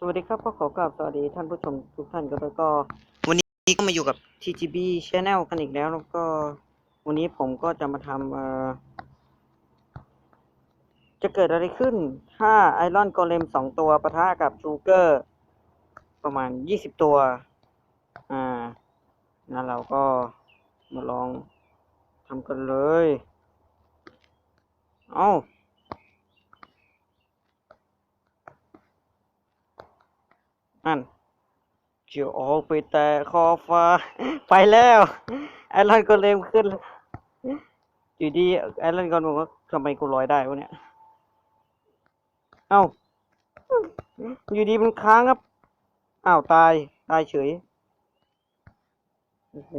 สวัสดีครับก็ขอกราบสวัสดีท่านผู้ชมทุกท่านกันแล้วก็วันนี้ก็มาอยู่กับ TGB Channel กันอีกแล้วแล้วก็ วันนี้ผมก็จะมาทำเอ่อจะเกิดอะไรขึ้นถ้าไอรอนโกเลมสองตัวปะทะกับชูเกอร์ ประมาณยี่สิบตัว อ่างั้นเราก็มาลองทำกันเลย เอ้า นั่นเจียวออกไปแต่คอฟ้า ไปแล้วไอรอนก็เร็วขึ้น อยู่ดีไอรอนก็บอกว่าทำไมกูลอยได้วะเนี่ย เอ้า อยู่ดีมันค้างครับ อ้าวตาย ตายเฉย โอ้โห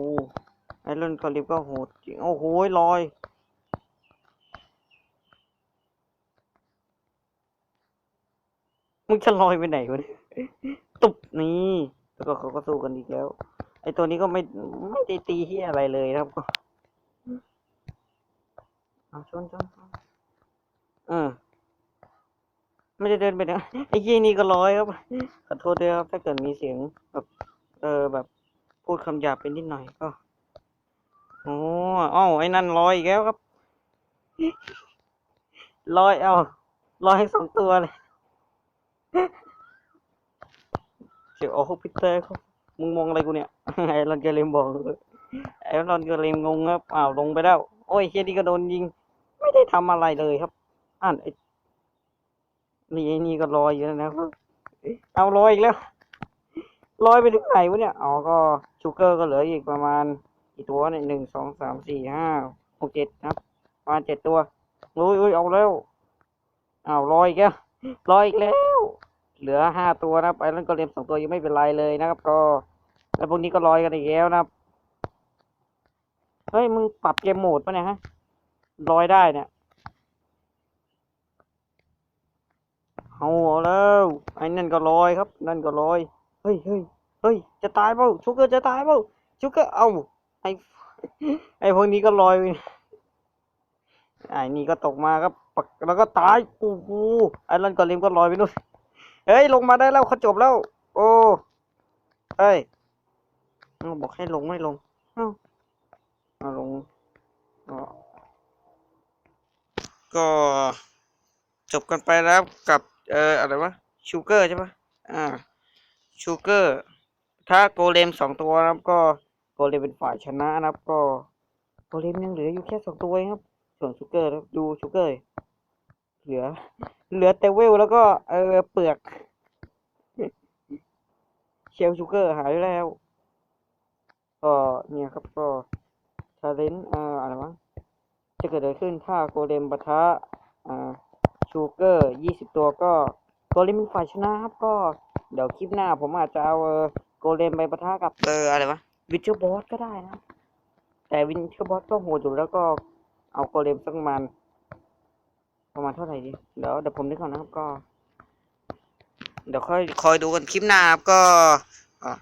ไอรอนก็เร็วก็โหดจริง โอ้โหลอยมึงจะลอยไปไหนวะเนี่ย นี่แล้วก็เขาก็สู้กันอีกแล้ว ไอตัวนี้ก็ไม่ไม่ได้ตีที่อะไรเลยครับก็เอาชนชนเออไม่ได้เดินไปนะไอ้ยี่นี่ก็ลอยครับขอโทษด้วยครับ ถ้าเกิดมีเสียงแบบเออแบบ พูดคำหยาบไปนิดหน่อยก็โอ้อ้าไอ้นั่นลอยอีกแล้วครับลอยเอาลอยให้สองตัวเลย เดี๋ยวโอ้โหพีเตอร์เขามึงมองอะไรกูเนี่ยไอ้รอนเกเลมบอกไอ้รอนเกเลมงงครับอ้าวลงไปแล้วโอ้ยเฮียนี่ก็โดนยิง ไม่ได้ทำอะไรเลยครับอ่านไอ้นี่ไอ้นี่ก็ลอยอยู่แล้วนะครับเอาลอยอีกแล้วลอยไปถึงไหนวะเนี่ยอ๋อก็ชูเกอร์ก็เหลืออีกประมาณกี่ตัวเนี่ยหนึ่งสองสามสี่ห้าหกเจ็ดครับประมาณเจ็ดตัวโอ้ยโอ้ยเอาแล้วอ้าวลอยอีกแล้วลอยอีกแล้ว เหลือห้าตัวนะครับไอรอนโกเลมสองตัวยังไม่เป็นไรเลยนะครับ ก็ แล้วพวกนี้ก็ลอยกันอีกแล้วนะครับเฮ้ยมึงปรับเกมโหมดปะเนี่ยฮะลอยได้เนี่ยเอาเอาแล้วไอ้นั่นก็ลอยครับ นั่นก็ลอยเฮ้ยเฮ้ยเฮ้ยจะตายเปล่าชูเกอร์จะตายเปล่าชูเกอร์เอาไอ้ไอ้พวกนี้ก็ลอยไอ้นี่ก็ตกมาครับปักแล้วก็ตายโอ้โหไอรอนโกเลมก็ลอยไปนู่น เฮ้ย ลงมาได้แล้วเขาจบแล้ว โอ้เฮ้ยเอาบอกให้ลงไม่ลงเอาลงก็จบกันไปแล้วกับ เอ่ออะไรวะชูเกอร์ใช่ปะอ่าชูเกอร์ถ้าโกเลมสองตัวนะครับ ก็โกเลมเป็นฝ่ายชนะนะครับ ก็โกเลมยังเหลืออยู่แค่สองตัวเองครับ ส่วนชูเกอร์ดูชูเกอร์ เหลือ เหลือแต่เวลแล้วก็ เออเปลือกเชลชูเกอร์หายแล้วก็เนี่ยครับก็ชาเลนจ์อ่าอะไรวะจะเกิดอะไรขึ้นถ้าโกเลมปะทะอ่าชูเกอร์ยี่สิบตัวก็โกเลมเป็นฝ่ายชนะครับก็เดี๋ยวคลิปหน้าผมอาจจะเอาเออโกเลมไปปะทะกับเอออะไรวะวินเทอร์บอสก็ได้นะ แต่วินเทอร์บอสก็โหดอยู่แล้วก็เอาโกเลมสักมาณ ประมาณเท่าไหร่ดีเดี๋ยวเดี๋ยวผมนึกก่อนนะครับก็ เดี๋ยวค่อยคอยดูกันคลิปหน้าครับก็อะ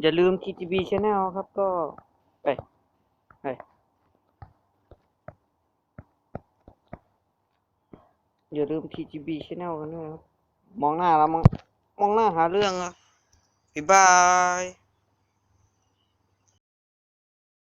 อย่าลืม TGB Channel ครับก็ไปไปอย่าลืม TGB Channel กันด้วยครับ มองหน้าแล้วมองมองหน้าหาเรื่องอะบ๊ายบาย